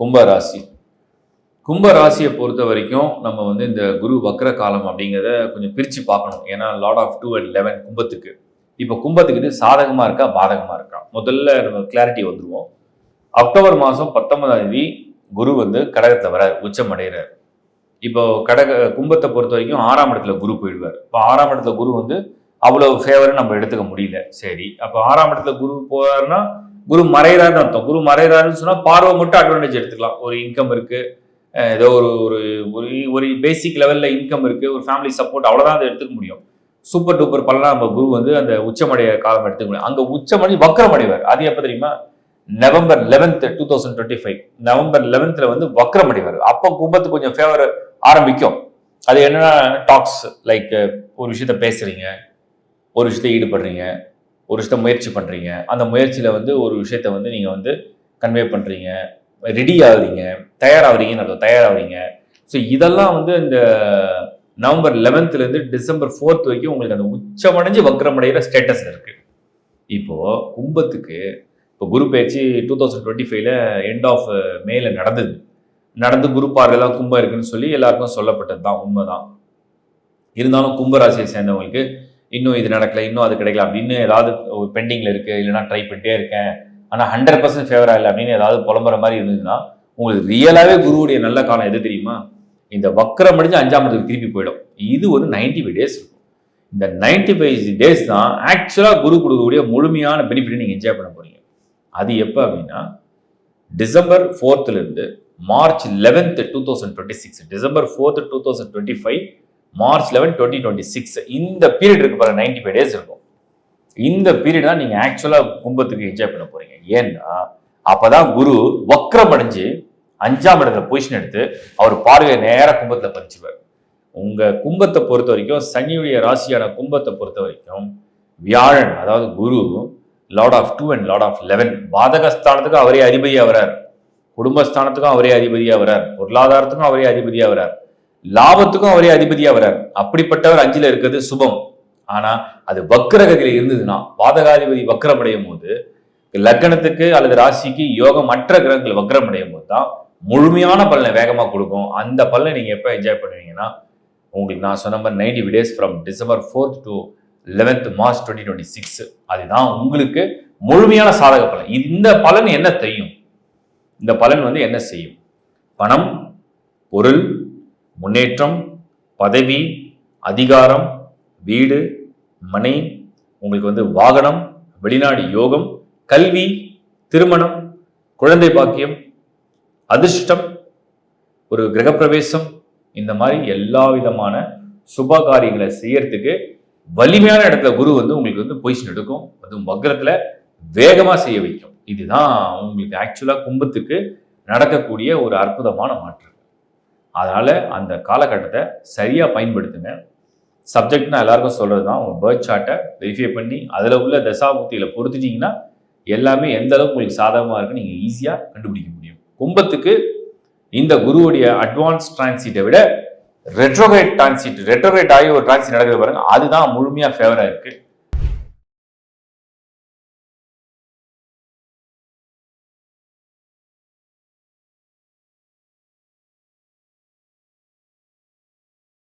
கும்பராசி. கும்பராசியை கும்ப ராசியை பொறுத்த வரைக்கும் நம்ம வந்து இந்த குரு வக்ர காலம் அப்படிங்கிறத கொஞ்சம் பிரித்து பார்க்கணும். ஏன்னா lord of two and eleven கும்பத்துக்கு. இப்போ கும்பத்துக்கு இது சாதகமாக இருக்கா? பாதகமாக இருக்கா? முதல்ல நம்ம கிளாரிட்டி வந்துடுவோம் அக்டோபர் மாதம் பத்தொன்பதாம் தேதி குரு வந்து கடகத்தை வர உச்சம் அடைகிறார் இப்போ கடக கும்பத்தை பொறுத்த வரைக்கும் ஆறாம் இடத்துல குரு போயிடுவார். இப்போ ஆறாம் இடத்துல குரு வந்து அவ்வளோ ஃபேவரை நம்ம எடுத்துக்க முடியல. சரி அப்போ ஆறாம் இடத்துல குரு போறாருன்னா குரு மறைகிறாருன்னு அர்த்தம். குரு மறைகிறாருன்னு சொன்னால் பார்வை மட்டும் அட்வான்டேஜ் எடுத்துக்கலாம். ஒரு இன்கம் இருக்கு. ஏதோ ஒரு ஒரு ஒரு ஒரு பேசிக் லெவலில் இன்கம் இருக்கு. ஒரு ஃபேமிலி சப்போர்ட் அவ்வளோதான் அதை எடுத்துக்க முடியும். சூப்பர் டூப்பர் பலனா நம்ம குரு வந்து அந்த உச்சமடைய காலம் எடுத்துக்க முடியும். அங்கே உச்சமடி வக்கரம் அடைவார் அது எப்போ தெரியுமா? November eleventh two thousand twenty five November லெவன்த்தில் வந்து வக்கரம் அடைவார் அப்போ கும்பத்து கொஞ்சம் ஃபேவர் ஆரம்பிக்கும். அது என்னென்னா டாக்ஸ் லைக் ஒரு விஷயத்த பேசுறீங்க. ஒரு விஷயத்த ஈடுபடுறீங்க. ஒரு விஷயத்த முயற்சி பண்ணுறீங்க அந்த முயற்சியில் வந்து ஒரு விஷயத்த வந்து நீங்கள் வந்து கன்வே பண்ணுறீங்க ரெடி ஆகுறீங்க. தயாராகிறீங்கன்னு அர்த்தம். தயாராகிறீங்க. ஸோ இதெல்லாம் வந்து இந்த நவம்பர் லெவன்த்துலேருந்து டிசம்பர் ஃபோர்த் வரைக்கும் உங்களுக்கு அந்த உச்சமடைஞ்சு வக்கரமடைகிற ஸ்டேட்டஸ் இருக்குது இப்போது கும்பத்துக்கு இப்போ குரு பயிற்சி டூ தௌசண்ட் டுவெண்ட்டி ஃபைவ்ல எண்ட் ஆஃப் மேல நடந்தது. நடந்து குரு பார்வையெல்லாம் கும்பம் இருக்குன்னு சொல்லி எல்லாருக்கும் சொல்லப்பட்டது தான் உண்மைதான். இருந்தாலும் கும்பராசியை சேர்ந்தவங்களுக்கு இன்னும் இது நடக்கல இன்னும் அது கிடைக்கல அப்படின்னு ஏதாவது ஒரு பெண்டிங்கில் இருக்கு இல்லைன்னா ட்ரை பண்ணிட்டே இருக்கேன். ஆனால் ஹண்ட்ரட் பர்சன்ட் ஃபேவர் இல்லை அப்படின்னு ஏதாவது புலம்புற மாதிரி இருந்ததுன்னா உங்களுக்கு ரியலாகவே குருவுடைய நல்ல காலம் எது தெரியுமா? இந்த வக்கரம் முடிஞ்சு அஞ்சாம் இடத்துக்கு திருப்பி போயிடும். இது ஒரு 95 ஃபைவ் டேஸ் இருக்கும். இந்த 95 ஃபைவ் டேஸ் தான் ஆக்சுவலாக குரு கொடுக்கக்கூடிய முழுமையான பெனிஃபிட்டை நீங்கள் என்ஜாய் பண்ண போகிறீங்க அது எப்போ அப்படின்னா December ஃபோர்த்துலேருந்து March eleventh two thousand twenty six December fourth two thousand twenty five March eleven twenty twenty six இந்த பீரியட் இருக்கு பாருங்க 95 ஃபைவ் டேஸ் இருக்கும். இந்த பீரியட் தான் நீங்கள் ஆக்சுவலாக கும்பத்துக்கு என்ஜாய் பண்ண போறீங்க. ஏன்னா அப்பதான் குரு வக்ரம் அடைஞ்சு அஞ்சாம் இடத்துல பொசிஷன் எடுத்து அவர் பார்வையை நேராக கும்பத்துல பறிச்சுவார் உங்க கும்பத்தை பொறுத்த வரைக்கும் சனியுடைய ராசியான கும்பத்தை பொறுத்த வரைக்கும் வியாழன் அதாவது குரு lord of two and lord of eleven பாதகஸ்தானத்துக்கும் அவரே அதிபதியாக வரார் குடும்பஸ்தானத்துக்கும் அவரே அதிபதியாக வரார் பொருளாதாரத்துக்கும் அவரே அதிபதியாக வரார் லாபத்துக்கும் அவரே அதிபதியா வரார் அப்படிப்பட்டவர் அஞ்சுல இருக்கிறது சுபம். ஆனா அது வக்ரகதியில இருந்ததுன்னா பாதகாதிபதி வக்ரம் அடையும் போது லக்னத்துக்கு அல்லது ராசிக்கு யோகம் மற்ற கிரகங்கள் வக்ரம் அடையும் போது தான் முழுமையான பலனை வேகமா கொடுக்கும். அந்த பலனை நீங்க எப்ப என்ஜாய் பண்ணுவீங்கன்னா உங்களுக்கு நான் சொன்ன மாதிரி ninety days from December fourth to eleventh March twenty twenty six அதுதான் உங்களுக்கு முழுமையான சாதக பலன். இந்த பலன் என்ன செய்யும்? இந்த பலன் வந்து என்ன செய்யும்? பணம் பொருள் முன்னேற்றம் பதவி அதிகாரம் வீடு மனை உங்களுக்கு வந்து வாகனம் வெளிநாடு யோகம் கல்வி திருமணம் குழந்தை பாக்கியம் அதிர்ஷ்டம் ஒரு கிரகப்பிரவேசம் இந்த மாதிரி எல்லா விதமான சுப காரியங்களை செய்யறதுக்கு வலிமையான இடத்துல குரு வந்து உங்களுக்கு வந்து பொசிஷன் எடுக்கும். அதுவும் வக்ரத்துல வேகமாக செய்ய வைக்கும். இதுதான் உங்களுக்கு ஆக்சுவலாக கும்பத்துக்கு நடக்கக்கூடிய ஒரு அற்புதமான மாற்றம் அதனால் அந்த காலகட்டத்தை சரியாக பயன்படுத்துங்க. சப்ஜெக்ட் நான் எல்லாருக்கும் சொல்கிறது தான் உங்கள் பேர்த் சார்ட்டை வெரிஃபை பண்ணி அதில் உள்ள தசாபூர்த்தியில் பொறுத்துட்டிங்கன்னா எல்லாமே எந்த அளவுக்கு உங்களுக்கு சாதகமாக இருக்கு நீங்கள் ஈஸியாக கண்டுபிடிக்க முடியும். கும்பத்துக்கு இந்த குருவுடைய அட்வான்ஸ் டிரான்சிட்டை விட ரெட்ரோகேட் டிரான்சிட் ரெட்ரோகேட் ஆகி ஒரு டிரான்சிட் நடக்குது பாருங்கள் அதுதான் முழுமையாக ஃபேவராக இருக்குது